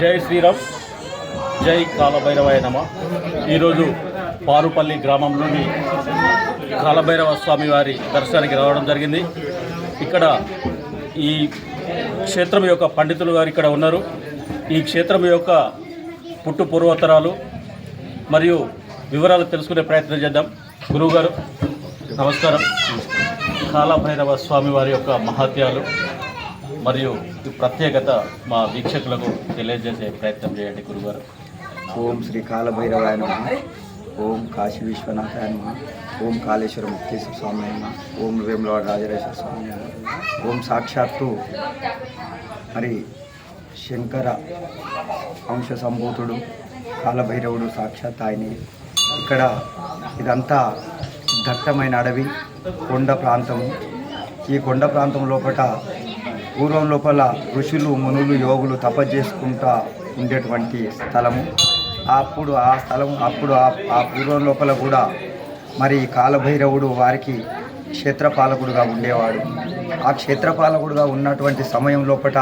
జై శ్రీరామ్. జై కాలభైరవాయ నమ. ఈరోజు పారుపల్లి గ్రామంలోని కాలభైరవ స్వామి వారి దర్శనానికి రావడం జరిగింది. ఇక్కడ ఈ క్షేత్రం యొక్క పండితులు గారు ఇక్కడ ఉన్నారు. ఈ క్షేత్రం యొక్క పుట్టు పూర్వోత్తరాలు మరియు వివరాలు తెలుసుకునే ప్రయత్నం చేద్దాం. గురువుగారు నమస్కారం. కాలభైరవ స్వామి వారి యొక్క మహత్యాలు మరియు ప్రత్యేకత మా వీక్షకులకు తెలియజేసే ప్రయత్నం చేయండి గురుగారు. ఓం శ్రీ కాలభైరవాయ నమ. ఓం కాశీ విశ్వనాథాయ నమ. ఓం కాళేశ్వర ముక్తేశ్వర స్వామి నమ. ఓం వేములవాడ రాజరాజేశ్వర స్వామి నమ. ఓం సాక్షాత్తు మరి శంకర వంశ సంభూతుడు కాలభైరవుడు సాక్షాత్ ఆయనే. ఇక్కడ ఇదంతా దట్టమైన అడవి కొండ ప్రాంతము. ఈ కొండ ప్రాంతం లోపల పూర్వం లోపల ఋషులు మునులు యోగులు తప చేసుకుంటా ఉండేటువంటి స్థలము. అప్పుడు ఆ స్థలం అప్పుడు ఆ పూర్వం లోపల కూడా మరి కాలభైరవుడు వారికి క్షేత్రపాలకుడుగా ఉండేవాడు. ఆ క్షేత్రపాలకుడుగా ఉన్నటువంటి సమయం లోపల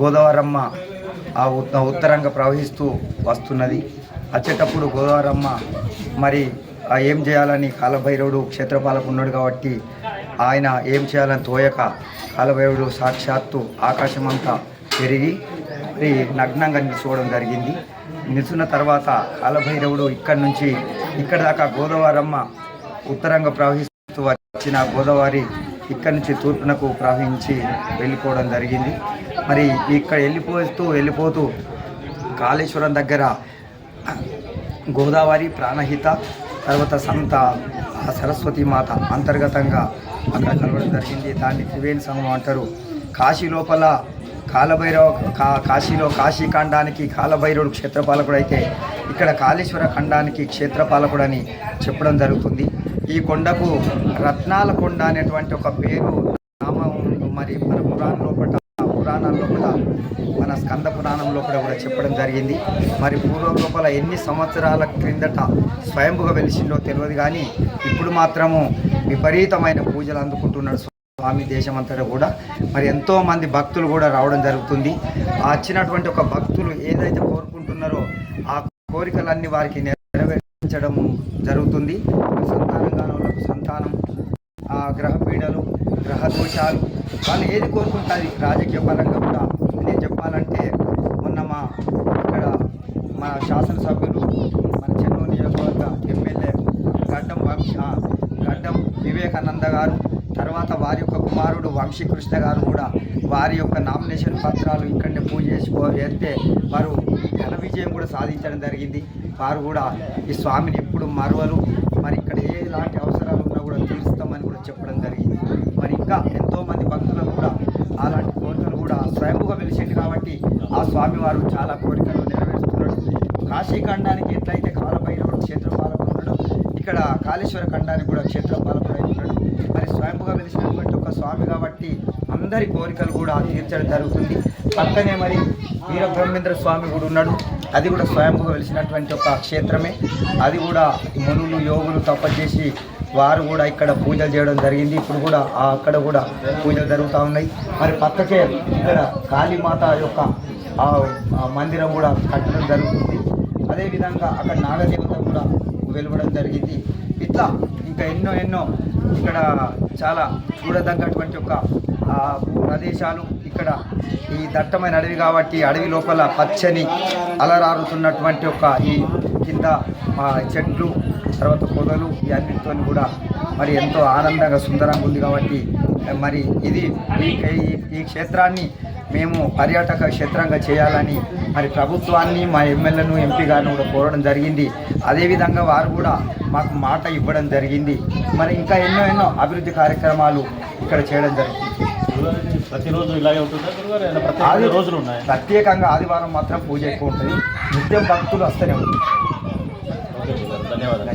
గోదావరమ్మ ఆ ఉత్తరంగా ప్రవహిస్తూ వస్తున్నది. వచ్చేటప్పుడు గోదావరమ్మ మరి ఏం చేయాలని కాలభైరవుడు క్షేత్రపాలకు ఉన్నాడు కాబట్టి ఆయన ఏం చేయాలని తోయక కాలభైరవుడు సాక్షాత్తు ఆకాశమంతా పెరిగి మరి నగ్నంగా నిలుచుకోవడం జరిగింది. నిల్చున్న తర్వాత కాలభైరవుడు ఇక్కడి నుంచి ఇక్కడ దాకా గోదావరమ్మ ఉత్తరంగా ప్రవహిస్తూ వచ్చిన గోదావరి ఇక్కడి నుంచి తూర్పునకు ప్రవహించి వెళ్ళిపోవడం జరిగింది. మరి ఇక్కడ వెళ్ళిపోతూ వెళ్ళిపోతూ కాళేశ్వరం దగ్గర గోదావరి ప్రాణహిత తర్వాత సంత సరస్వతి మాత అంతర్గతంగా అక్కడ కలవడం జరిగింది. దాన్ని త్రివేణి సంఘం అంటారు. కాశీ లోపల కాలభైరవ కా కాశీలో కాశీ ఖండానికి కాలభైరవుడు క్షేత్రపాలకుడు అయితే ఇక్కడ కాళేశ్వర ఖండానికి క్షేత్రపాలకుడు అని చెప్పడం జరుగుతుంది. ఈ కొండకు రత్నాల కొండ అనేటువంటి ఒక పేరు నామం మరి మన పురాణ లోపల పురాణాల లోపల మన స్కంద పురాణం లోపల కూడా చెప్పడం జరిగింది. మరి పూర్వం లోపల ఎన్ని సంవత్సరాల క్రిందట స్వయంభుగా వెలిసిందో తెలియదు కానీ ఇప్పుడు మాత్రము విపరీతమైన పూజలు అందుకుంటున్నాడు స్వామి దేశం అంతటా కూడా. మరి ఎంతో మంది భక్తులు కూడా రావడం జరుగుతుంది. ఆ వచ్చినటువంటి ఒక భక్తులు ఏదైతే కోరుకుంటున్నారో ఆ కోరికలన్నీ వారికి నెరవేర్చడం జరుగుతుంది. సంతానంగా సంతానం ఆ గ్రహ పీడలు గ్రహ దోషాలు వాళ్ళు ఏది కోరుకుంటుంది రాజకీయ పరంగా కూడా. నేను చెప్పాలంటే మొన్న మా ఇక్కడ మా శాసనసభ్యులు వివేకానంద గారు తర్వాత వారి యొక్క కుమారుడు వంశీకృష్ణ గారు కూడా వారి యొక్క నామినేషన్ పత్రాలు ఇక్కడనే పూజ చేసుకో వేస్తే వారు ఘన విజయం కూడా సాధించడం జరిగింది. వారు కూడా ఈ స్వామిని ఎప్పుడు మరవరు. మరి ఇక్కడ ఎలాంటి అవసరాలు ఉన్నా కూడా తీరుస్తామని కూడా చెప్పడం జరిగింది. మరి ఇంకా ఎంతోమంది భక్తులకు కూడా అలాంటి కోరికలు కూడా స్వయంగా వెలిసింది కాబట్టి ఆ స్వామి వారు చాలా కోరికలు నెరవేరుస్తున్నాడు కాశీఖండానికి ఎట్లయితే కాలభైరవుడు క్షేత్రపాల ఇక్కడ కాళేశ్వర ఖండానికి కూడా క్షేత్రపాలకుడు అయి మరి స్వయంపుగా వెలిసినటువంటి ఒక స్వామి కాబట్టి అందరి కోరికలు కూడా తీర్చడం జరుగుతుంది. పక్కనే మరి వీర బ్రహ్మేంద్ర స్వామి కూడా ఉన్నాడు. అది కూడా స్వయంపుగా వెలిసినటువంటి ఒక క్షేత్రమే. అది కూడా మునులు యోగులు తప చేసి వారు కూడా ఇక్కడ పూజలు చేయడం జరిగింది. ఇప్పుడు కూడా అక్కడ కూడా పూజలు జరుగుతూ ఉన్నాయి. మరి పక్కకే ఇక్కడ కాళీమాత యొక్క ఆ మందిరం కూడా కట్టడం జరుగుతుంది. అదేవిధంగా అక్కడ నాగదేవత కూడా వెలువడం జరిగింది. ఇట్లా ఇంకా ఎన్నో ఎన్నో ఇక్కడ చాలా చూడదగ్గటువంటి ఒక ప్రదేశాలు ఇక్కడ ఈ దట్టమైన అడవి కాబట్టి అడవి లోపల పచ్చని అలరారుతున్నటువంటి ఒక ఈ కింద చెట్లు తర్వాత పొదలు ఇవన్నిటితో కూడా మరి ఎంతో ఆనందంగా సుందరంగా ఉంది కాబట్టి మరి ఇది ఈ క్షేత్రాన్ని మేము పర్యాటక క్షేత్రంగా చేయాలని మరి ప్రభుత్వాన్ని మా ఎమ్మెల్యేను ఎంపీ గారిని కూడా కోరడం జరిగింది. అదేవిధంగా వారు కూడా మాకు మాట ఇవ్వడం జరిగింది. మరి ఇంకా ఎన్నో ఎన్నో అభివృద్ధి కార్యక్రమాలు ఇక్కడ చేయడం జరుగుతుంది. ప్రతిరోజు ఇలాగే ఉంటుందా రోజులు ఉన్నాయి? ప్రత్యేకంగా ఆదివారం మాత్రం పూజ ఎక్కువ ఉంటుంది. నిత్యం భక్తులు వస్తూనే గురుగారు ధన్యవాదాలు.